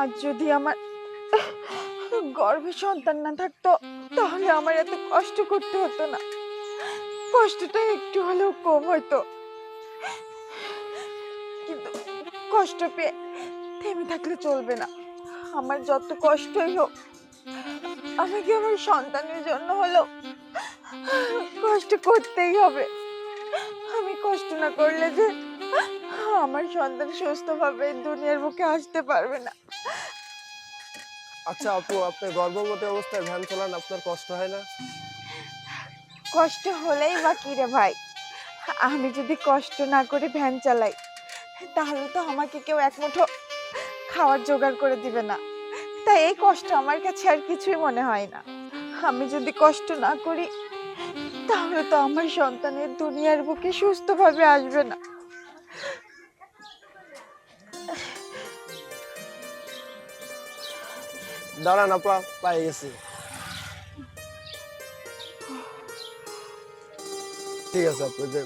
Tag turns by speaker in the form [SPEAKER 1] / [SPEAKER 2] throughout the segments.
[SPEAKER 1] আজ যদি আমার গর্ভে সন্তান না থাকতো, তাহলে আমার এত কষ্ট করতে হতো না। কষ্টটা একটু হলেও কম হতো কিন্তু কষ্ট পেয়ে থেমে থাকলে চলবে না। আমার যত কষ্টই হোক কি আমার সন্তানের জন্য হলো কষ্ট করতেই হবে? আমি কষ্ট না করলে যে আমার সন্তান সুস্থভাবে দুনিয়ার বুকে আসতে পারবে না।
[SPEAKER 2] আচ্ছা আপু, আপনি গর্ভবতী অবস্থায় ভ্যান চালান, আপনার কষ্ট হয় না?
[SPEAKER 1] কষ্ট হলেই বা কি রে ভাই? আমি যদি কষ্ট না করে ভ্যান চালাই, তাহলে তো আমাকে কেউ এক মুঠো খাওয়ার জোগাড় করে দিবে না। তাই এই কষ্ট আমার কাছে আর কিছুই মনে হয় না। আমি যদি কষ্ট না করি, তাহলে তো আমার সন্তানের দুনিয়ার বুকে সুস্থভাবে আসবে না।
[SPEAKER 2] দাঁড়ান আপা পাই গেছি ঠিক আছে আপনি যে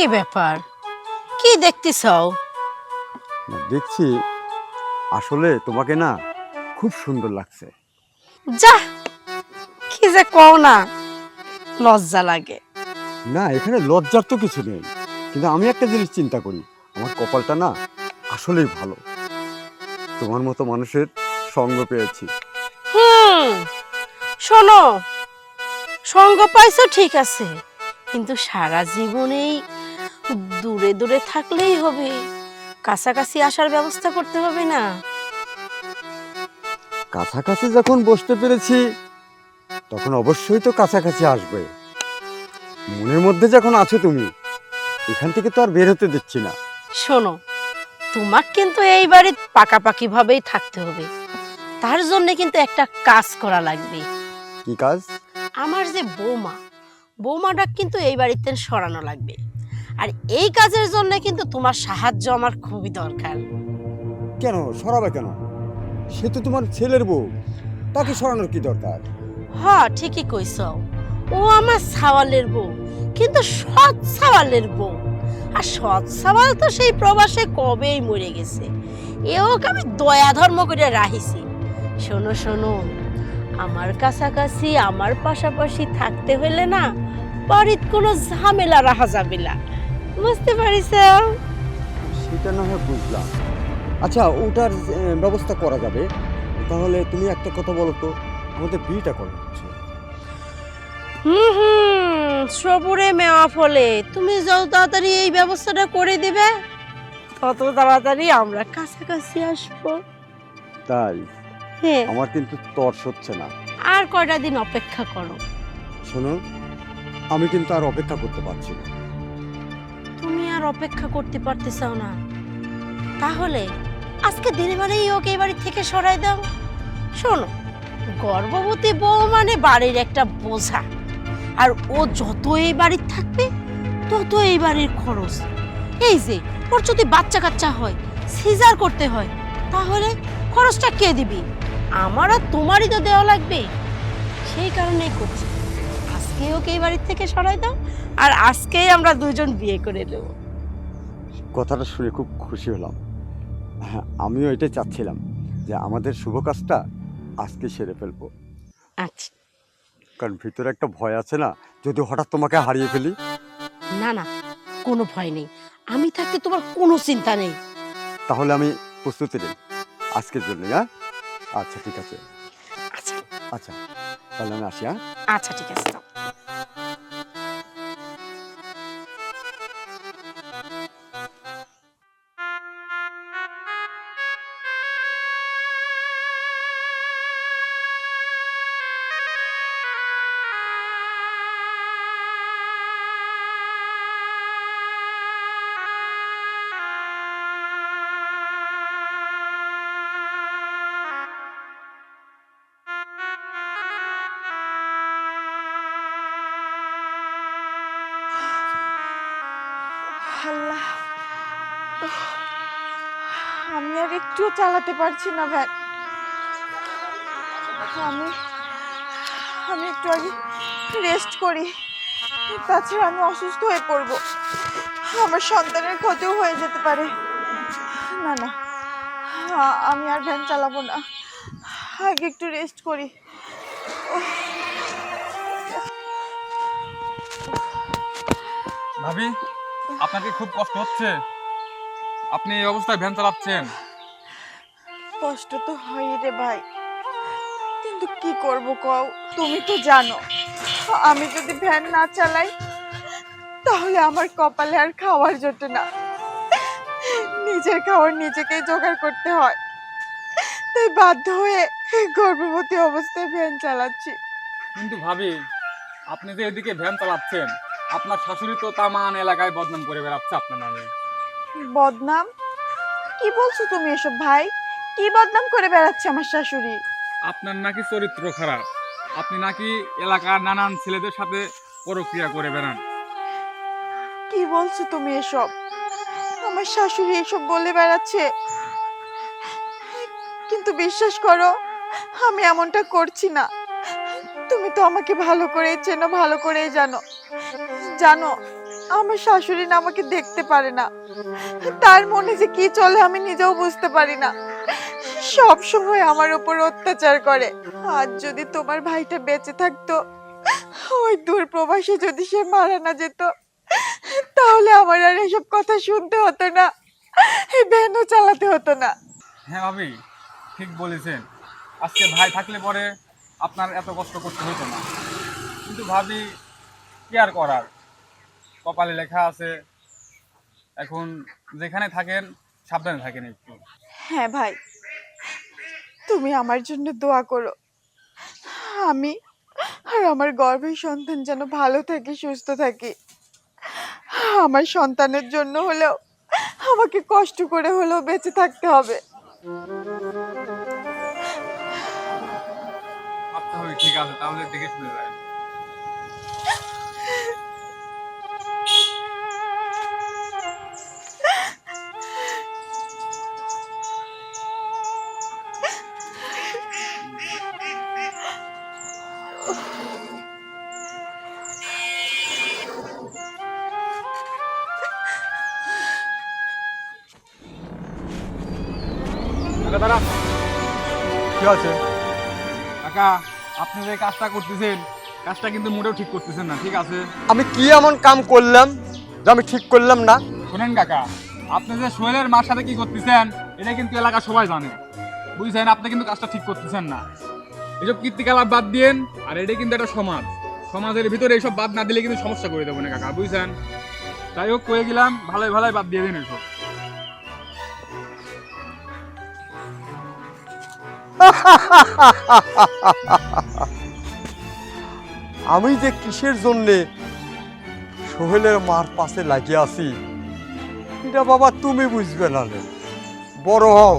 [SPEAKER 3] কি ব্যাপার? কি দেখতেছ
[SPEAKER 4] দেখছি আসলে তোমাকে না খুব সুন্দর লাগছে।
[SPEAKER 3] যা কি যে কও না লজ্জা লাগে।
[SPEAKER 4] না এখানে লজ্জার তো কিছু নেই। কিন্তু আমি একটা জিনিস চিন্তা করি আমার কপালটা না আসলেই ভালো। তোমার মতো মানুষের সঙ্গ পেয়েছি।
[SPEAKER 3] হুম শোনো সঙ্গ পাইছো ঠিক আছে কিন্তু সারা জীবনেই দূরে দূরে থাকলেই হবে। কাছাকাছি আসার ব্যবস্থা করতে হবে না।
[SPEAKER 4] কাছাকাছি যখন বসতে পেরেছি তখন অবশ্যই তো কাছাকাছি আসবে। মনের মধ্যে যখন আছো তুমি এখান থেকে তো আর বের হতে দিচ্ছি না।
[SPEAKER 3] শোনো তোমার কিন্তু এই বাড়ি পাকাপাকি ভাবেই থাকতে হবে। তার জন্য কিন্তু একটা কাজ করা লাগবে।
[SPEAKER 4] কি কাজ?
[SPEAKER 3] আমার যে বৌমা বৌমাটা কিন্তু এই বাড়িতে সরানো লাগবে। আর এই কাজের জন্য কিন্তু তোমার সাহায্য আমার খুবই দরকার।
[SPEAKER 4] কেন? সরাবে কেন? সে তো তোমার ছেলের বউ। তাকে সরানোর কি দরকার?
[SPEAKER 3] হ ঠিকই কইছ। ও আমার সাওয়ালের বউ কিন্তু সৎ সাওয়ালের বউ। আর সৎ সাওয়াল তো সেই প্রবাসে কবেই মরে গেছে। এওকে আমি দয়া ধর্ম করে রাখিছি। শোনো শোনো আমার কাছাকাছি আমার পাশাপাশি থাকতে হলে না বাড়ির কোনো ঝামেলা রাখা যাবে না বুঝতে পারিস
[SPEAKER 4] সেটা না হয় বুঝলাম। আচ্ছা ওটার আহ, ব্যবস্থা করা যাবে। তাহলে তুমি একটা কথা বলো তো আমাদের বিয়েটা করা হচ্ছে?
[SPEAKER 3] হুম হুম সবুরে মেওয়া ফলে। তুমি যত তাড়াতাড়ি এই ব্যবস্থাটা করে দিবে তত তাড়াতাড়ি আমরা কাছাকাছি আসব।
[SPEAKER 4] তাই?
[SPEAKER 3] হ্যাঁ।
[SPEAKER 4] আমার কিন্তু তর্স হচ্ছে না।
[SPEAKER 3] আর কয়টা দিন অপেক্ষা করো।
[SPEAKER 4] শোনো আমি কিন্তু আর অপেক্ষা করতে পারছি না।
[SPEAKER 3] আর অপেক্ষা করতে পারতেছাও না। তাহলে আজকে দিনে মানেই ওকে এই থেকে সরাই দাও। শোনো, গর্ভবতী বউ মানে বাড়ির একটা বোঝা। আর ও যত এই বাড়ির থাকবে, তত এই বাড়ির খরচ। এই যে, ওর যদি বাচ্চা কাচ্চা হয়, সিজার করতে হয়, তাহলে খরচটা কে দিবি? আমার আর তোমারই তো দেওয়া লাগবে। সেই কারণেই করছি। আজকে ওকে এই বাড়ির থেকে সরাই দাও, আর আজকেই আমরা দুজন বিয়ে করে নেব।
[SPEAKER 4] কথাটা শুনে খুব খুশি হলাম। হ্যাঁ আমিও এটাই চাচ্ছিলাম যে আমাদের শুভ কাজটা আজকে সেরে ফেলব।
[SPEAKER 3] আচ্ছা।
[SPEAKER 4] কারণ ভিতরে একটা ভয় আছে না যদি হঠাৎ তোমাকে হারিয়ে ফেলি।
[SPEAKER 3] না না কোনো ভয় নেই। আমি থাকতে তোমার কোনো চিন্তা নেই।
[SPEAKER 4] তাহলে আমি প্রস্তুতি নেই আজকের জন্য হ্যাঁ? আচ্ছা ঠিক আছে।
[SPEAKER 3] আচ্ছা।
[SPEAKER 4] আচ্ছা তাহলে আমি আসি হ্যাঁ?
[SPEAKER 3] আচ্ছা ঠিক আছে
[SPEAKER 1] আমি আর একটুও চালাতে পারছি না ভ্যান আমি আমি একটু আগে রেস্ট করি। তাছাড়া আমি অসুস্থ হয়ে পড়ব। আমার সন্তানের ক্ষতিও হয়ে যেতে পারে। না না, আমি আর ভ্যান চালাবো না। আগে একটু রেস্ট করি।
[SPEAKER 5] ভাবি আপনাকে খুব কষ্ট হচ্ছে? আপনি এই অবস্থায় ভ্যান চালাচ্ছেন।
[SPEAKER 1] কষ্ট তো হয় রে ভাই। কিন্তু কি করব কও? তুমি তো জানো আমি যদি ভ্যান না চালাই তাহলে আমার কপালে আর খাওয়ার জোটে না। নিজের খাবার নিজেকেই জোগাড় করতে হয়। তাই বাধ্য হয়ে গর্ভবতী অবস্থায় ভ্যান চালাচ্ছি।
[SPEAKER 5] কিন্তু ভাবি আপনি যে এদিকে ভ্যান চালাচ্ছেন আপনার শাশুড়ি তো তামান এলাকায় বদনাম করে বেড়াচ্ছে আপনার নামে।
[SPEAKER 1] বদনাম? কি বলছো তুমি এসব ভাই? কি বদনাম করে বেড়াচ্ছে আমার শাশুড়ি?
[SPEAKER 5] আপনার নাকি চরিত্র খারাপ। আপনি নাকি এলাকার নানান ছেলেদের সাথে পরক্রিয়া করে বেড়ান।
[SPEAKER 1] কি বলছো তুমি এসব? আমার শাশুড়ি এসব বলে বেড়াচ্ছে। কিন্তু বিশ্বাস করো আমি এমনটা করছি না। তুমি তো আমাকে ভালো করেই চেনো ভালো করেই জানো। জানো আমার শাশুড়ি না আমাকে দেখতে পারে না। তার মনে যে কি চলে আমি নিজেও বুঝতে পারি না। সব সময় আমার উপর অত্যাচার করে। আর যদি তোমার ভাইটা বেঁচে থাকতো, ওই দূর প্রবাসে যদি সে মারা না যেত, তাহলে আমার আর এসব কথা শুনতে হতো না। এই ভ্যানও চালাতে হতো না।
[SPEAKER 5] হ্যাঁ আমি ঠিক বলেছেন। আজকে ভাই থাকলে পরে আপনার এত কষ্ট করতে হতো না। কিন্তু ভাবি, কি আর করার? কপালে লেখা আছে। এখন যেখানে থাকেন সাবধানে থাকেন একটু।
[SPEAKER 1] হ্যাঁ ভাই তুমি আমার জন্য দোয়া করো। আমি আর আমার গর্ভের সন্তান যেন ভালো থাকে সুস্থ থাকে। আমার সন্তানের জন্য হলেও আমাকে কষ্ট করে হলেও বেঁচে থাকতে হবে।
[SPEAKER 5] ঠিক আছে তাহলে দেখে শুনে যায়
[SPEAKER 4] কি আছে?
[SPEAKER 5] কাকা আপনি যে কাজটা করতেছেন কাজটা কিন্তু মোটেও ঠিক করতেছেন না ঠিক আছে?
[SPEAKER 4] আমি কি এমন কাম করলাম যে আমি ঠিক করলাম না?
[SPEAKER 5] শোনেন কাকা আপনি যে সোহেলের মার সাথে কি করতেছেন এটা কিন্তু এলাকা সবাই জানে। বুঝছেন? আপনি কিন্তু কাজটা ঠিক করতেছেন না। এসব কীর্তিকলাপ বাদ দিয়েন আর এটা কিন্তু একটা সমাজ। সমাজের ভিতরে এইসব বাদ না দিলে কিন্তু সমস্যা করে দেবো না কাকা বুঝছেন? তাই হোক কয়ে গেলাম ভালোই ভালোই বাদ দিয়ে দিন এসব।
[SPEAKER 4] আমি যে কিসের জন্যে সোহেলের মার পাশে লাগিয়ে আছি, এটা বাবা তুমি বুঝবে না। বড় হও,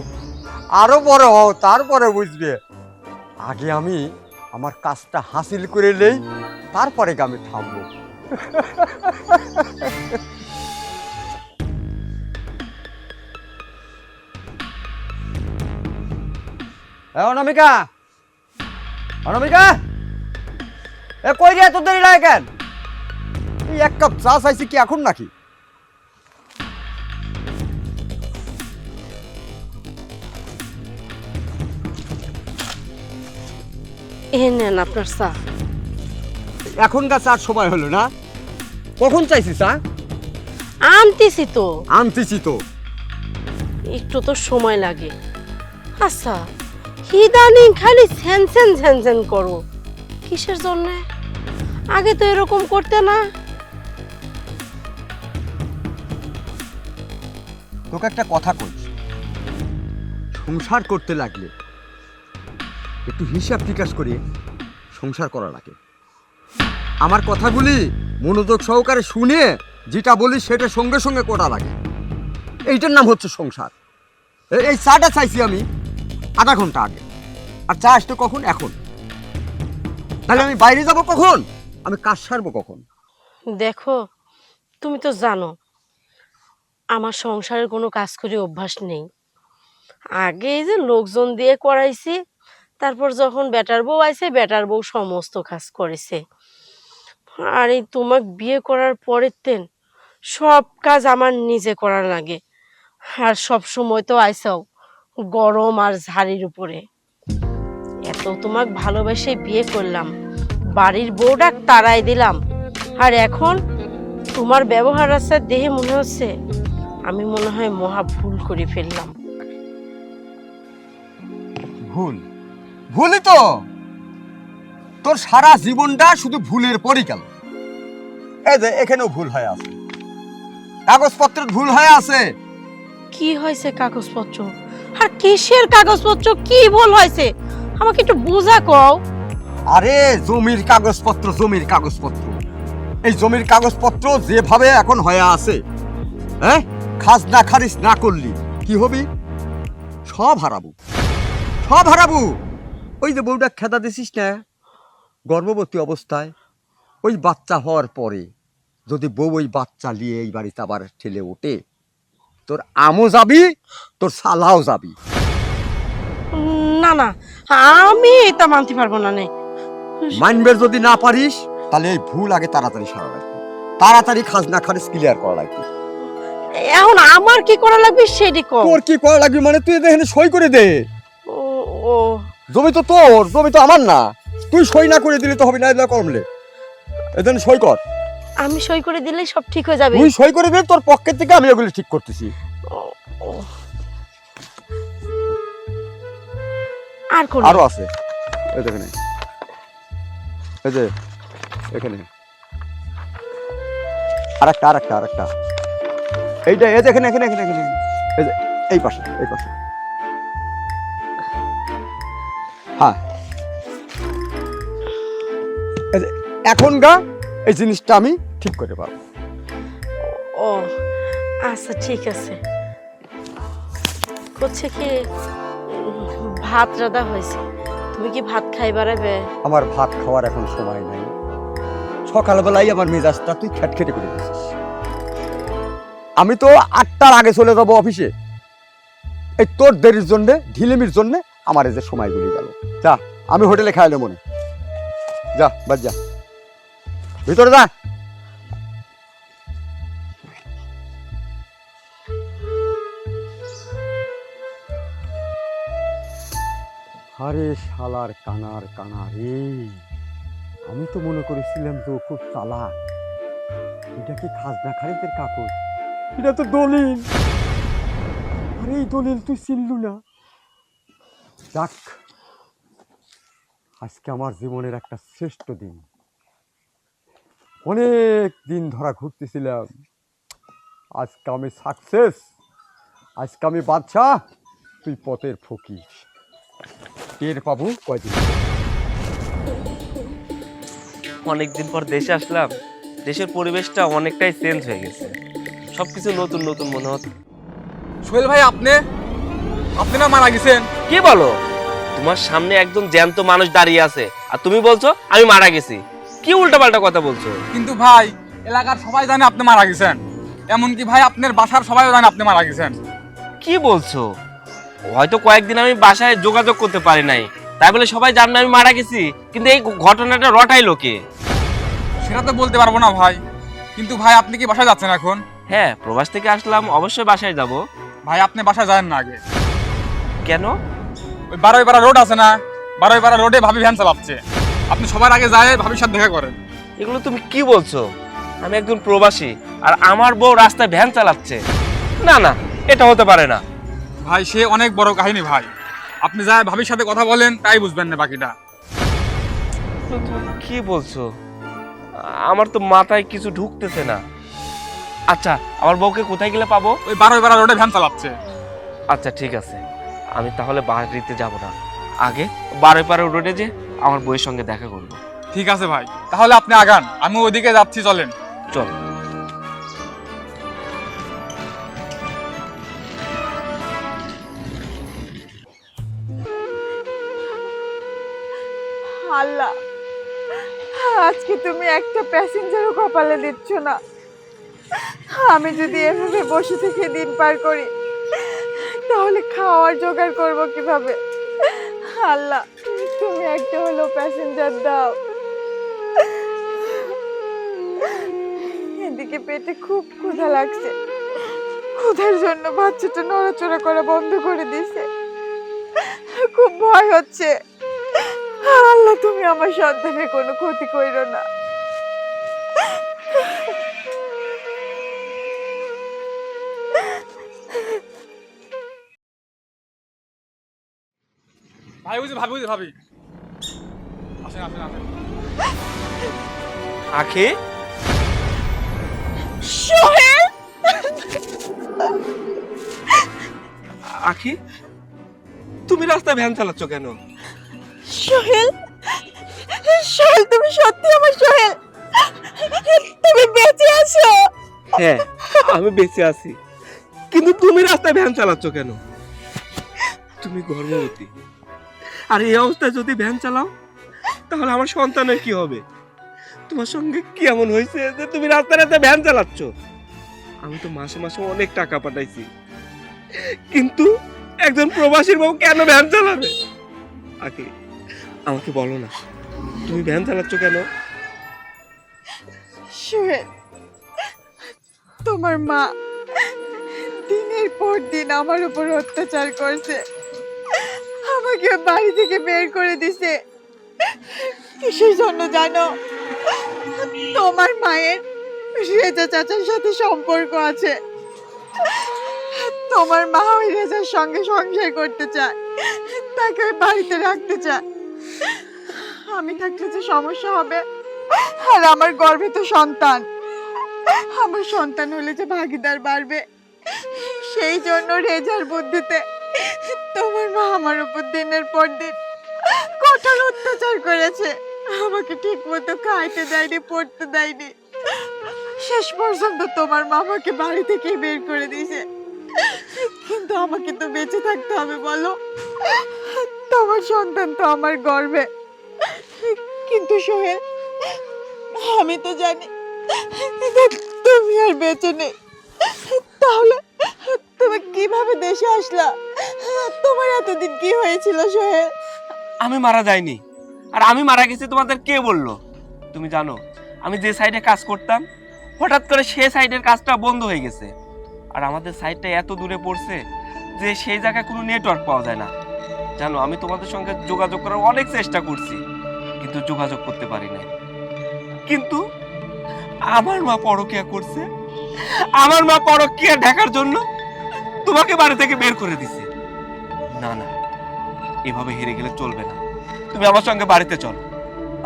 [SPEAKER 4] আরও বড় হও, তারপরে বুঝবে আগে আমি আমার কাজটা হাসিল করে নেই, তারপরে আমি থামবো এ অনামিকা! অনামিকা! এ কই রে তোর দেরি লাগে কেন? এই এক কাপ চা চাইছি কি এখন নাকি?
[SPEAKER 3] এ নেন আপনার চা।
[SPEAKER 4] এখনকার চার সময় হলো না? কখন চাইছি চা
[SPEAKER 3] আনতেছি তো।
[SPEAKER 4] আনতেছি তো।
[SPEAKER 3] একটু তো সময় লাগে। আচ্ছা। ইদানিং খালি স্যান স্যান স্যান স্যান করো। কিসের জন্য? আগে তো এরকম করতে না।
[SPEAKER 4] তোকে একটা কথা কই। সংসার করতে লাগলে একটু হিসাব বিকাশ করে সংসার করা লাগে। আমার কথাগুলি মনোযোগ সহকারে শুনে যেটা বলি সেটা সঙ্গে সঙ্গে করা লাগে। এইটার নাম হচ্ছে সংসার। এই চাটা চাইছি আমি। আধা ঘণ্টা আগে। আর চা আসতো কখন? এখন। তাহলে আমি বাইরে যাব কখন? আমি কাজ সারবো কখন?
[SPEAKER 3] দেখো, তুমি তো জানো, আমার সংসারের কোনো কাজ করে অভ্যাস নেই। আগে এই যে লোকজন দিয়ে করাইছি, তারপর যখন বেটার বউ আইছে, বেটার বউ সমস্ত কাজ করেছে। আর এই তোমাকে বিয়ে করার পরের তেন সব কাজ আমার নিজে করার লাগে। আর সব সময় তো আইসাও গরম আর ঝাড়ির উপরে। এত তোমাক ভালোবেসে বিয়ে করলাম। বাড়ির বউটা তারাই দিলাম। আর এখন তোমার ব্যবহার আছে দেহে মনে হচ্ছে আমি মনে হয় মহা ভুল করে ফেললাম।
[SPEAKER 4] ভুল? ভুলই তো! তোর সারা জীবনটা শুধু ভুলের পরই গেল। এই যে এখানেও ভুল হয়ে আছে। কাগজপত্র ভুল হয়ে আছে।
[SPEAKER 3] কি হয়েছে কাগজপত্র? আর কিসের কাগজপত্র, কি ভুল হয়েছে? আমাকে একটু বোঝা কও।
[SPEAKER 4] আরে, জমির কাগজপত্র জমির কাগজপত্র। এই জমির কাগজপত্র যেভাবে এখন হয়ে আছে হ্যাঁ? খাজনা খারিজ না করলি, কি হবি? সব হারাবো। সব হারাবো। ওই যে বউটা খেদা দিছিস না, গর্ভবতী অবস্থায়, ওই বাচ্চা হওয়ার পরে, যদি বউ ওই বাচ্চা নিয়ে এই বাড়িতে আবার ঠেলে ওঠে তোর আমও যাবি তোর সালাও যাবি।
[SPEAKER 3] না না আমি এটা মানতে পারব না নে।
[SPEAKER 4] মাইনবের যদি না পারিস তাহলে এই ভুল আগে তাড়াতাড়ি সারা লাগবে। তাড়াতাড়ি খাজনা খারিজ ক্লিয়ার করা লাগবে।
[SPEAKER 3] এখন আমার কি করা লাগবে সেটি কও।
[SPEAKER 4] তোর কি করা লাগবে মানে তুই এখানে সই করে দে।
[SPEAKER 3] ও
[SPEAKER 4] জমি তো তোর জমি তো আমার না। তুই সই না করে দিলে তো হবে না এটা করলে এখানে সই কর।
[SPEAKER 3] আমি সই করে দিলেই সব ঠিক হয়ে যাবে।
[SPEAKER 4] তুই সই করে দিলে তোর পকেট থেকে আমি ওগুলো ঠিক করতেছি।
[SPEAKER 3] আর কোন
[SPEAKER 4] আরও আছে। এই দেখেন। এই যে এখানে। আরেকটা আরেকটা আরেকটা। এইটা এই দেখেন এখানে এখানে এখানে এই যে এই পাশে এই পাশে। হ্যাঁ। এখন গা এই জিনিসটা আমি ঠিক করে পারব।
[SPEAKER 3] ও আচ্ছা ঠিক আছে। হচ্ছে কি ভাত রাধা হয়েছে। তুমি কি ভাত খাই বাড়াবে
[SPEAKER 4] আমার ভাত খাওয়ার এখন সময় নাই। সকালবেলাই আমার মেজাজটা তুই খ্যাটখেটে করে দিচ্ছিস আমি তো আটটার আগে চলে যাব অফিসে। এই তোর দেরির জন্যে ঢিলেমির জন্যে আমার এই যে সময়গুলি গেল। যা আমি হোটেলে খাইলে মনে যা বাদ যা। ভিতরে যা। আরে শালার কানার কানা রে আমি তো মনে করেছিলাম তো খুব চালাক। এটা কি খাজনা খারিজের কাগজ? এটা তো দলিল। আরে এই দলিল তুই চিনলু না? যাক, আজকে আমার জীবনের একটা শ্রেষ্ঠ দিন। অনেক দিন ধরা ঘুরতেছিলাম। আজকে আমি সাকসেস আজকে আমি বাদশাহ তুই পথের ফকির। টের পাবো কয়দিন?
[SPEAKER 6] অনেকদিন পর দেশে আসলাম দেশের পরিবেশটা অনেকটাই চেঞ্জ হয়ে গেছে। সবকিছু নতুন নতুন মনে হচ্ছে।
[SPEAKER 5] সোহেল ভাই আপনি? আপনি না মারা গেছেন?
[SPEAKER 6] কি বলো? তোমার সামনে একজন জ্যান্ত মানুষ দাঁড়িয়ে আছে আর তুমি বলছো আমি মারা গেছি। কি উল্টাপাল্টা কথা বলছো?
[SPEAKER 5] কিন্তু ভাই এলাকার সবাই জানে আপনি মারা গেছেন। এমনকি ভাই আপনার বাসার সবাই জানে আপনি মারা গেছেন।
[SPEAKER 6] কি বলছো? হয়তো কয়েকদিন আমি বাসায় যোগাযোগ করতে পারি নাই। তাই বলে সবাই জানবে আমি মারা গেছি কিন্তু এই ঘটনাটা রটাই লোকে
[SPEAKER 5] সেটা তো বলতে পারব না ভাই। কিন্তু ভাই আপনি কি বাসায় যাচ্ছেন এখন?
[SPEAKER 6] হ্যাঁ প্রবাস থেকে আসলাম অবশ্যই বাসায় যাব।
[SPEAKER 5] ভাই আপনি বাসায় যান না আগে।
[SPEAKER 6] কেন?
[SPEAKER 5] ওই বারোই পাড়া রোড আছে না? বারোই পাড়া রোডে ভাবি ভ্যান চালাচ্ছে। আপনি সবার আগে যায় ভাবির সাথে দেখা করেন।
[SPEAKER 6] এগুলো তুমি কি বলছো? আমি একজন প্রবাসী আর আমার বউ রাস্তায় ভ্যান চালাচ্ছে। না না এটা হতে পারে না।
[SPEAKER 5] ভাই সে অনেক বড় কাহিনী ভাই। আপনি যায় ভাবির সাথে কথা বলেন তাই বুঝবেন না বাকিটা।
[SPEAKER 6] তুমি কি বলছো? আমার তো মাথায় কিছু ঢুকতেছে না। আচ্ছা আমার বউকে কোথায় গেলে পাবো?
[SPEAKER 5] ওই বারোই পাড়া রোডে ভ্যান চালাচ্ছে।
[SPEAKER 6] আচ্ছা ঠিক আছে। আমি তাহলে বাড়িতে যাব না। আগে বারোই পাড়া রোডে যে আমার বইয়ের সঙ্গে দেখা করব।
[SPEAKER 5] ঠিক আছে ভাই তাহলে আপনি আগান আমি ওইদিকে যাচ্ছি চলেন।
[SPEAKER 6] চল।
[SPEAKER 1] আল্লাহ আজকে তুমি একটা প্যাসেঞ্জারও কপালে দিচ্ছ না। আমি যদি এভাবে বসে থেকে দিন পার করি তাহলে খাওয়ার জোগাড় করব কীভাবে? আল্লাহ তুমি একটা হলো প্যাসেঞ্জার দাও। এদিকে পেটে খুব ক্ষুধা লাগছে। ক্ষুধার জন্য বাচ্চাটা নড়াচড়া করা বন্ধ করে দিয়েছে। খুব ভয় হচ্ছে। আল্লাহ, তুমি আমার সন্তানের কোনো ক্ষতি কইরো না।
[SPEAKER 5] ভাই বুঝি ভাবি বুঝি ভাবি।
[SPEAKER 6] আখি?
[SPEAKER 1] সোহেল!
[SPEAKER 6] আখি? তুমি রাস্তায় ভ্যান চালাচ্ছ কেন?
[SPEAKER 1] সোহেল! সোহেল তুমি সত্যি আমার সোহেল? তুমি বেঁচে আছো?
[SPEAKER 6] হ্যাঁ আমি বেঁচে আছি। কিন্তু তুমি রাস্তায় ভ্যান চালাচ্ছ কেন? তুমি গর্ভবতী। আর এই অবস্থায় যদি ভ্যান চালাও তাহলে আমার সন্তানের কি হবে? তোমার সঙ্গে কি এমন হয়েছে যে তুমি রাস্তায় রাস্তায় ভ্যান চালাচ্ছ? আমি তো মাসে মাসে অনেক টাকা পাঠাইছি। কিন্তু একজন প্রবাসীর বউ কেন ভ্যান চালাবে? আগে আমাকে বলো না, তুমি ভ্যান চালাচ্ছ কেন?
[SPEAKER 1] তোমার মা দিনের পর দিন আমার উপর অত্যাচার করছে। আমাকে বাড়ি থেকে বের করে দিছে। কিসের জন্য জানো? তোমার মায়ের রেজা চাচার সাথে সম্পর্ক আছে। তোমার মা ওই রেজার সঙ্গে সংসার করতে চায়। তাকে বাড়িতে রাখতে চায়। আমি থাকলে যে সমস্যা হবে। আর আমার গর্ভে তো সন্তান। আমার সন্তান হলে যে ভাগিদার বাড়বে। সেই জন্য রেজার বুদ্ধিতে তোমার মা আমার উপর দিনের পর দিন কঠোর অত্যাচার করেছে। আমাকে ঠিক মতো খাইতে দেয়নি, পড়তে দেয়নি। শেষ পর্যন্ত তোমার মা আমাকে বাড়ি থেকে বের করে দিয়েছে। কিন্তু আমাকে তো বেঁচে থাকতে হবে, বলো। তোমার সন্তান তো আমার গর্বে। কিন্তু সোহেল, আমি তো জানি তুমি আর বেঁচে নেই। তাহলে তুমি কীভাবে দেশে আসলা? তোমার এতদিন কি হয়েছিল, সোহেল?
[SPEAKER 6] আমি মারা যাইনি। আর আমি মারা গেছি তোমাদের কে বলল? তুমি জানো, আমি যে সাইডে কাজ করতাম, হঠাৎ করে সে সাইডের কাজটা বন্ধ হয়ে গেছে। আর আমাদের সাইডটা এত দূরে পড়ছে যে সেই জায়গায় কোনো নেটওয়ার্ক পাওয়া যায় না। জানো, আমি তোমাদের সঙ্গে যোগাযোগ করার অনেক চেষ্টা করছি, কিন্তু যোগাযোগ করতে পারি না কিন্তু আমার মা পরকিয়া করছে, আমার মা পরকিয়া ঢাকার জন্য তোমাকে বাড়ি থেকে বের করে দিছে। না না। এভাবে হেরে গেলে চলবে না। তুমি আমার সঙ্গে বাড়িতে চলো।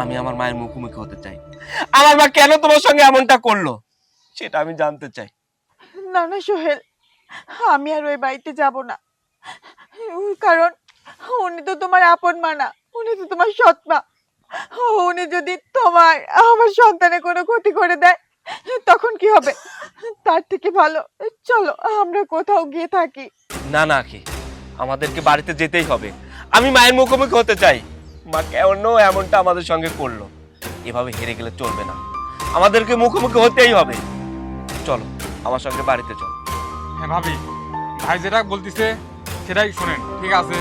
[SPEAKER 6] আমি আমার মায়ের মুখোমুখি হতে চাই। আমার মা কেন তোমার সঙ্গে এমনটা করল? সেটা আমি জানতে চাই।
[SPEAKER 1] না না সোহেল আমি আর ওই বাড়িতে যাব না। কারণ উনি তো তোমার আপন মা না উনি তো তোমার সৎ মা। উনি যদি তোমার আমার সন্তানের কোনো ক্ষতি করে দেয় তখন কি হবে? তার থেকে ভালো। চলো আমরা কোথাও গিয়ে থাকি।
[SPEAKER 6] না না কি আমাদেরকে বাড়িতে যেতেই হবে। আমি মায়ের মুখোমুখি হতে চাই। মা কেন এমনটা আমাদের সঙ্গে করল। এভাবে হেরে গেলে চলবে না। আমাদেরকে মুখোমুখি হতেই হবে। চলো আমার সঙ্গে বাড়িতে চলো।
[SPEAKER 5] হ্যাঁ ভাবি। ভাই যেটা বলতিছে সেটাই শোনেন ঠিক আছে?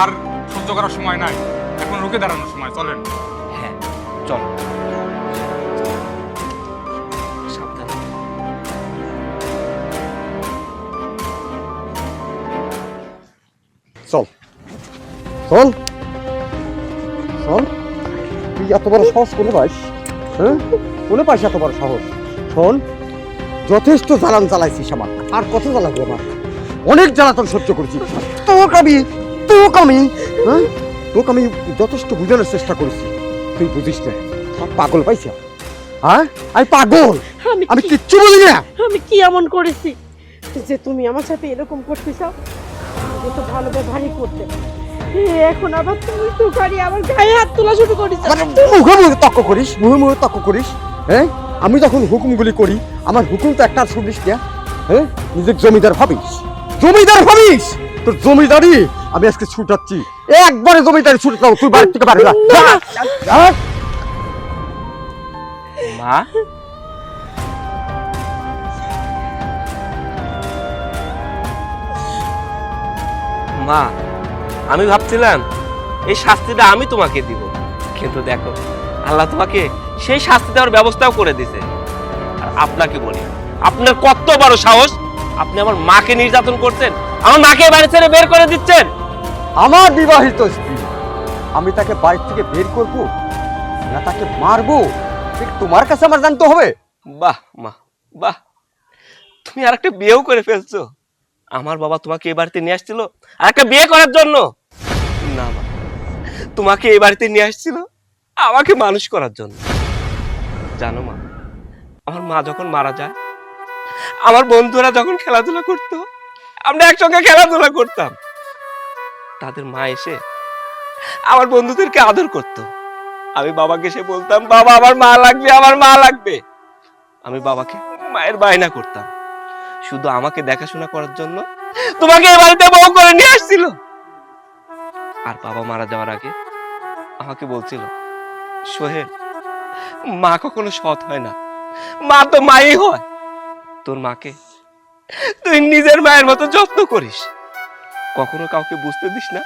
[SPEAKER 5] আর সহ্য করার সময় নাই। এখন রুখে দাঁড়ানোর সময় চলেন।
[SPEAKER 6] হ্যাঁ চলো। সাবধানে।
[SPEAKER 4] চল। চল চল তুই এত বড় সাহস কোনে পাইস হ্যাঁ? কোনে পাইস এত বড় সাহস? শোন যথেষ্ট জ্বালান জ্বালাইছিস আমার। আর কত জ্বালাবি আমার? অনেক জ্বালাতন সহ্য করছি। তোকে আমি তোকে আমি হ্যাঁ? তোকে আমি যথেষ্ট বোঝানোর চেষ্টা করেছি। তুই বুঝিস না পাগল পাইছ হ্যাঁ? আমি পাগল।
[SPEAKER 3] আমি
[SPEAKER 4] কিচ্ছু বলি না।
[SPEAKER 3] আমি কি এমন করেছি যে তুমি আমার সাথে এরকম করতে চাও? তো ভালো ব্যবহারই করতে। এখন আবার তুই তুকারি আমার গায়ে হাত তোলা শুরু করিস
[SPEAKER 4] মানে মুখে মুখে তক্ক করিস মুখে মুখে তক্ক করিস হ্যাঁ? আমি যখন হুকুমগুলি করি আমার হুকুম তো একটা শুনিস না হ্যাঁ? নিজের জমিদার ভাবিস। জমিদার ভাবিস? তোর জমিদারি আমি আজকে ছুটাচ্ছি। একবারে জমিদারি ছুটাও তুই বাড়ি থেকে বাড়ি
[SPEAKER 6] মা? মা আমি ভাবছিলাম এই শাস্তিটা আমি তোমাকে দিব। কিন্তু দেখো আল্লাহ তোমাকে সেই শাস্তি দেওয়ার ব্যবস্থাও করে দিছে আর আপনাকে বলি আপনার কত বড় সাহস আপনি আমার মাকে নির্যাতন করছেন আমার মাকে বাড়ি ছেড়ে বের করে দিচ্ছেন।
[SPEAKER 4] আমার বিবাহিত স্ত্রী আমি তাকে বাড়ি থেকে বের করব না তাকে মারবো ঠিক তোমার কাছে আমার জানতে হবে।
[SPEAKER 6] বাহ মা বাহ। তুমি আর একটা বিয়েও করে ফেলছো। আমার বাবা তোমাকে এই বাড়িতে নিয়ে আসছিল আর একটা বিয়ে করার জন্য। না, মা। তোমাকে এই বাড়িতে নিয়ে আসছিল আমাকে মানুষ করার জন্য। জানো, মা, আমার মা যখন মারা যায়, আমার বন্ধুরা যখন খেলাধুলা করতো, আমরা একসঙ্গে খেলাধুলা করতাম। তাদের মা এসে আমার বন্ধুদেরকে আদর করতো। আমি বাবাকে এসে বলতাম, বাবা, আমার মা লাগবে, আমার মা লাগবে। আমি বাবাকে মায়ের বায়না করতাম। শুধু আমাকে দেখাশোনা করার জন্য তোমাকে এই বাড়িতে বউ করে নিয়ে আসছিল। আর বাবা মারা যাওয়ার আগে আমাকে বলছিল, সোহেল, মা কখনো সৎ হয় না। মা তো মাই হয়। তোর মাকে তুই নিজের মায়ের মতো যত্ন করিস। কখনো কাউকে বুঝতে দিস না,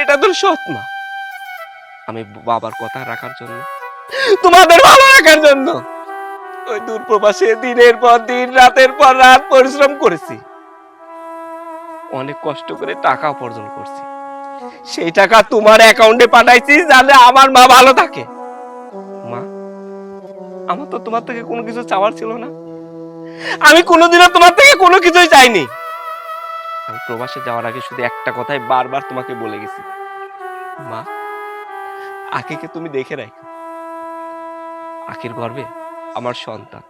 [SPEAKER 6] এটা তোর সৎ মা। আমি বাবার কথা রাখার জন্য, তোমাদের ভালো রাখার জন্য ওই দূর প্রবাসে দিনের পর দিন, রাতের পর রাত পরিশ্রম করেছি। অনেক কষ্ট করে টাকা উপার্জন করছি। সেই টাকা তোমার অ্যাকাউন্টে পাঠাইছি যাতে আমার মা ভালো থাকে। মা, আমার তো তোমার থেকে কোনো কিছু চাওয়ার ছিল না। আমি কোনোদিনও তোমার থেকে কোনো কিছুই চাইনি। আমি প্রবাসে যাওয়ার আগে শুধু একটা কথাই বারবার তোমাকে বলে গেছি। মা আখিকে তুমি দেখে রাখো। আখির গর্বে আমার সন্তান।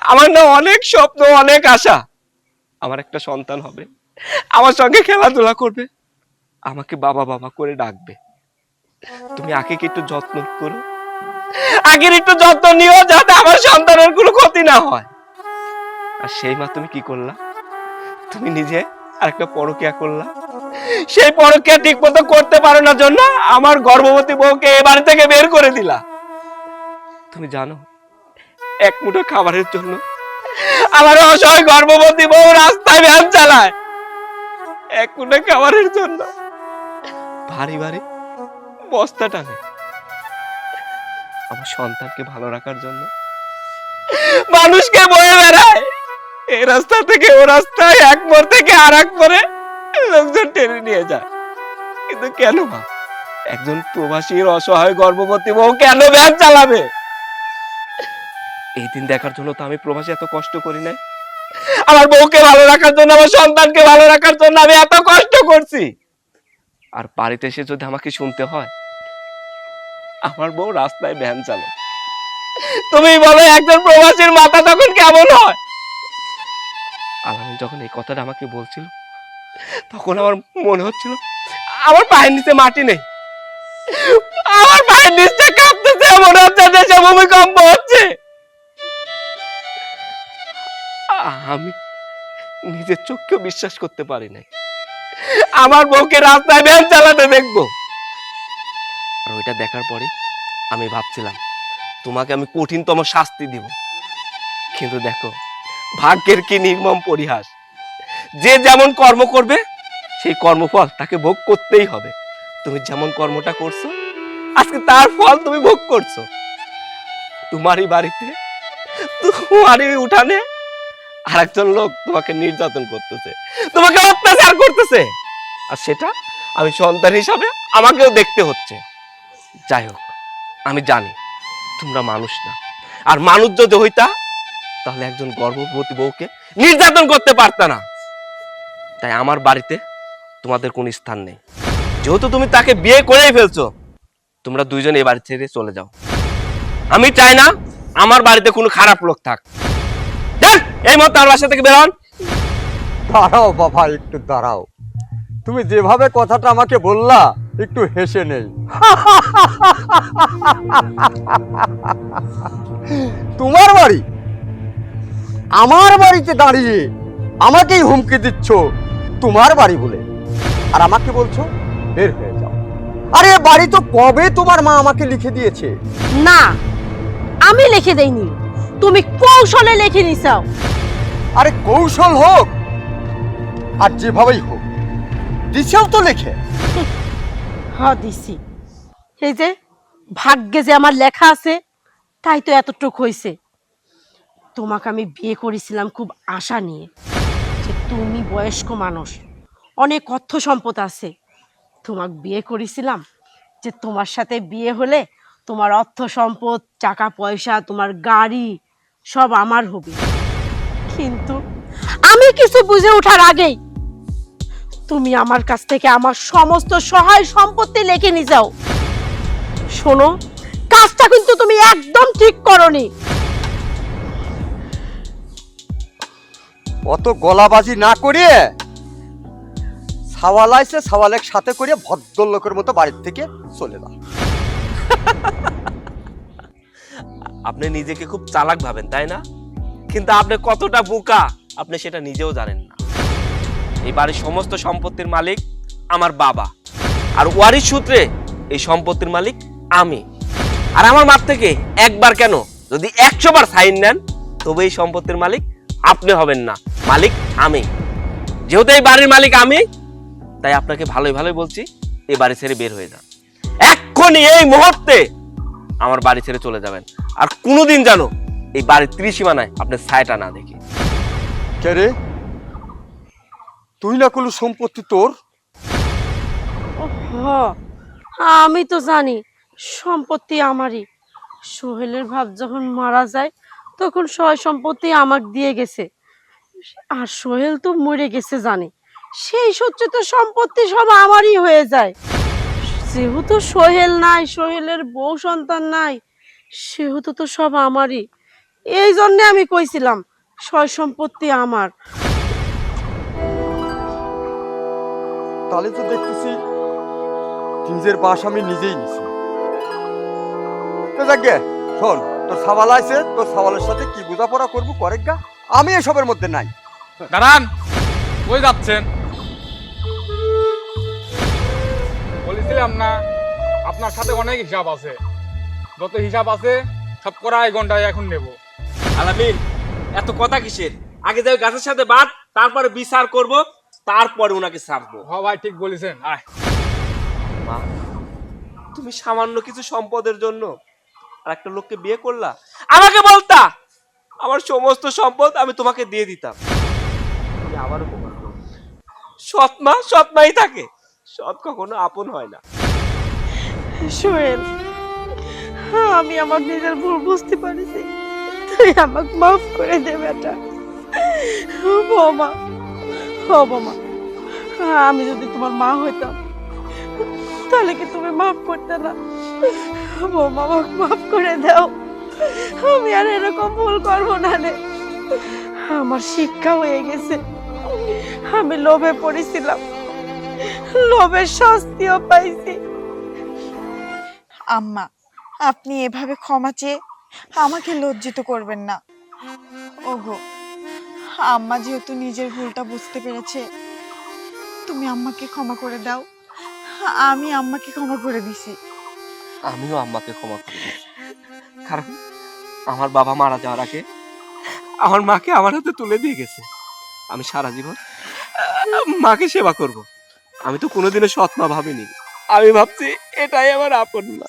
[SPEAKER 6] আমার না অনেক স্বপ্ন, অনেক আশা। আমার একটা সন্তান হবে। আমার সঙ্গে খেলাধুলা করবে। আমাকে বাবা বাবা করে ডাকবে। তুমি আখিকে একটু যত্ন করো? আগের একটু যত্ন নিও যাতে আমার সন্তানের কোনো ক্ষতি না হয়। আর সেই মা তুমি কি করলা? তুমি নিজে আরেকটা পরকিয়া করলা। সেই পরকিয়া ঠিক মতো করতে পারো না জন্য আমার গর্ভবতী বউকে এ বাড়ি থেকে বের করে দিলা। তুমি জানো, এক মুঠো খাবারের জন্য আমার অসহায় গর্ভবতী বউ রাস্তায় ভ্যান চালায়। এক মুঠো খাবারের জন্য। ভারী ভারী বস্তা টানে আমার সন্তানকে ভালো রাখার জন্য। মানুষকে বয়ে বেড়ায়। এই রাস্তা থেকে ও রাস্তায় এক মোড় থেকে আর এক মোড়ে লোকজন টেনে নিয়ে যায়। কিন্তু কেন মা একজন প্রবাসীর অসহায় গর্ভবতী বউ কেন ভ্যান চালাবে? এই দিন দেখার জন্য তো আমি প্রবাসী এত কষ্ট করি নাই। আমার বউকে ভালো রাখার জন্য, আমার সন্তানকে ভালো রাখার জন্য আমি এত কষ্ট করছি। আর বাড়িতে এসে যদি আমাকে শুনতে হয়? আমার বউ রাস্তায় ভ্যান চালো তুমি বলো একজন প্রবাসীর মাথা তখন কেমন হয়? আলামিন যখন এই কথাটা আমাকে বলছিল, তখন আমার মনে হচ্ছিল, আমার পায়ের নিচে মাটি নেই। আমার পায়ের নিচে কাঁপতেছে, মনে হচ্ছে দেশে ভূমিকম্প হচ্ছে। আমি নিজের চোখকেও বিশ্বাস করতে পারি নাই। আমার বউকে রাস্তায় ভ্যান চালাতে দেখব। আর ওইটা দেখার পরে আমি ভাবছিলাম, তোমাকে আমি কঠিনতম শাস্তি দিব। কিন্তু দেখো, ভাগ্যের কি নির্মম পরিহাস। যে যেমন কর্ম করবে, সেই কর্মফল তাকে ভোগ করতেই হবে। তুমি যেমন কর্মটা করছ, আজকে তার ফল তুমি ভোগ করছ। তোমারই বাড়িতে, তোমারই উঠানে আর একজন লোক তোমাকে নির্যাতন করতেছে। তোমাকে অত্যাচার করতেছে। আর সেটা আমি সন্তান হিসাবে আমাকেও দেখতে হচ্ছে। যাই হোক, আমি জানি তোমরা মানুষ না। আর মানুষ যদি হইতা, তাহলে একজন গর্ভবতী বউকে নির্যাতন করতে পারতা না। তাই আমার বাড়িতে তোমাদের কোনো স্থান নেই। যেহেতু তুমি তাকে বিয়ে করেই ফেলছো, তোমরা দুইজন এই বাড়ি ছেড়ে চলে যাও। আমি চাই না আমার বাড়িতে কোনো খারাপ লোক থাক। এই মতো আমার বাসা থেকে বেরোন
[SPEAKER 4] দাঁড়াও বাবা একটু দাঁড়াও। তুমি যেভাবে কথাটা আমাকে বললা একটু হেসে নেই। তোমার বাড়ি? আমার বাড়িতে দাঁড়িয়ে আমাকেই হুমকি দিচ্ছ। তোমার বাড়ি বলে। আর আমাকে বলছো বের হয়ে যাও। আরে বাড়ি তো কবে তোমার মা আমাকে লিখে দিয়েছে?
[SPEAKER 3] না আমি লিখে দেইনি। তুমি কৌশলে লিখে নিছাও।
[SPEAKER 4] আরে কৌশল হোক, আর যেভাবেই হোক দিছেও তো লেখে।
[SPEAKER 3] হ্যাঁ দিছি। এই যে, ভাগ্যে যে আমার লেখা আছে, তাই তো এতটুক হয়েছে তোমাকে আমি বিয়ে করেছিলাম খুব আশা নিয়ে, যে তুমি বয়স্ক মানুষ, অনেক অর্থ সম্পদ আছে। তোমাকে বিয়ে করেছিলাম, যে তোমার সাথে বিয়ে হলে তোমার অর্থ সম্পদ, টাকা পয়সা, তোমার গাড়ি, সব আমার হবে। কিন্তু আমি কিছু বুঝে ওঠার আগেই তুমি আমার কাছ থেকে আমার সমস্ত সহায় সম্পত্তি লেখে নিয়ে যাও। শোনো কাজটা কিন্তু তুমি একদম ঠিক করনি।
[SPEAKER 4] অত গলাবাজি না করে সাওয়াল আইসে সাওয়ালের সাথে করে ভদ্রলোকের মতো বাড়ির থেকে চলে যা
[SPEAKER 6] আপনি নিজেকে খুব চালাক ভাবেন তাই না? কিন্তু আপনি কতটা বোকা, আপনি সেটা নিজেও জানেন না। এই বাড়ির সমস্ত সম্পত্তির মালিক আমার বাবা। আর ওয়ারিশ সূত্রে এই সম্পত্তির মালিক আমি। আর আমার মাপ থেকে একবার কেন যদি একশো বার সাইন নেন, তবে এই সম্পত্তির মালিক আপনি হবেন না, মালিক আমি। যেহেতু এই বাড়ির মালিক আমি, তাই আপনাকে ভালোই ভালোই বলছি, এই বাড়ি ছেড়ে বের হয়ে যান। এক্ষুনি এই মুহূর্তে আমার বাড়ি ছেড়ে চলে যাবেন। আর কোনোদিন জানো এই বাড়ির ত্রিসীমানায় আপনার ছায়াটা না দেখি।
[SPEAKER 4] কে রে? তুই না করলু সম্পত্তি তোর?
[SPEAKER 3] হ আমি তো জানি সম্পত্তি আমারই। সোহেলের ভাব যখন মারা যায় তখন সয় সম্পত্তি আমাকে দিয়ে গেছে। আর সোহেল তো মরে গেছে জানি। সেই সূত্রে তো সম্পত্তি সব আমারই হয়ে যায়। যেহেতু সোহেল নাই সোহেলের বউ সন্তান নাই সেহেতু তো সব আমারই। এই জন্যে আমি কইছিলাম সয় সম্পত্তি আমার।
[SPEAKER 4] তাহলে তো দেখতেছি নিজের বাস আমি নিজেই নিছি। তো যাকে শোন তোর সাওয়াল আছে তোর সাওয়ালের সাথে কি বোঝাপড়া করব করে গা? আমি এসবের মধ্যে নাই।
[SPEAKER 5] দাঁড়ান কই যাচ্ছেন? বলেছিলাম না আপনার সাথে অনেক হিসাব আছে। যত হিসাব আছে সব করা এক ঘন্টায় এখন নেব।
[SPEAKER 6] আলামিন এত কথা কিসের? আগে যাই গাছের সাথে বাদ তারপরে বিচার করব তারপরে ওনাকে ছাড়বো।
[SPEAKER 5] হ ভাই ঠিক বলেছেন। আয়।
[SPEAKER 6] মা তুমি সামান্য কিছু সম্পদের জন্য আর একটা লোককে বিয়ে করলা? আমাকে বলতা আমার সমস্ত সম্পদ আমি তোমাকে দিয়ে দিতাম। তুমি আবারও প্রমাণ। সৎ মা সৎ মাই থাকে। সৎ কখনো আপন হয় না।
[SPEAKER 3] সোহেল আমি আমার নিজের ভুল বুঝতে পারিছি আমাকে মাফ করে দে বেটা। বৌমা, ও বৌমা, আমি যদি তোমার মা হইতাম, তাহলে কি তুমি মাফ করতে না? বৌমা, আমাকে মাফ করে দাও। আমি আর এরকম ভুল করব না রে। আমার শিক্ষা হয়ে গেছে। আমি লোভে পড়েছিলাম। লোভের শাস্তিও পাইছি।
[SPEAKER 1] আম্মা, আপনি এভাবে ক্ষমা চেয়ে আমাকে লজ্জিত করবেন না। ওগো, আম্মা যেহেতু নিজের ভুলটা বুঝতে পেরেছে, তুমি আম্মাকে ক্ষমা করে দাও। আমি আম্মাকে ক্ষমা করে দিছি।
[SPEAKER 6] আমিও আম্মাকে ক্ষমা করে দিয়েছি কারণ আমার বাবা মারা যাওয়ার আগে আমার মাকে আমার হাতে তুলে দিয়ে গেছে। আমি সারা জীবন মাকে সেবা করব। আমি তো কোনোদিনও সৎ মা ভাবিনি। আমি ভাবছি, এটাই আমার আপন মা।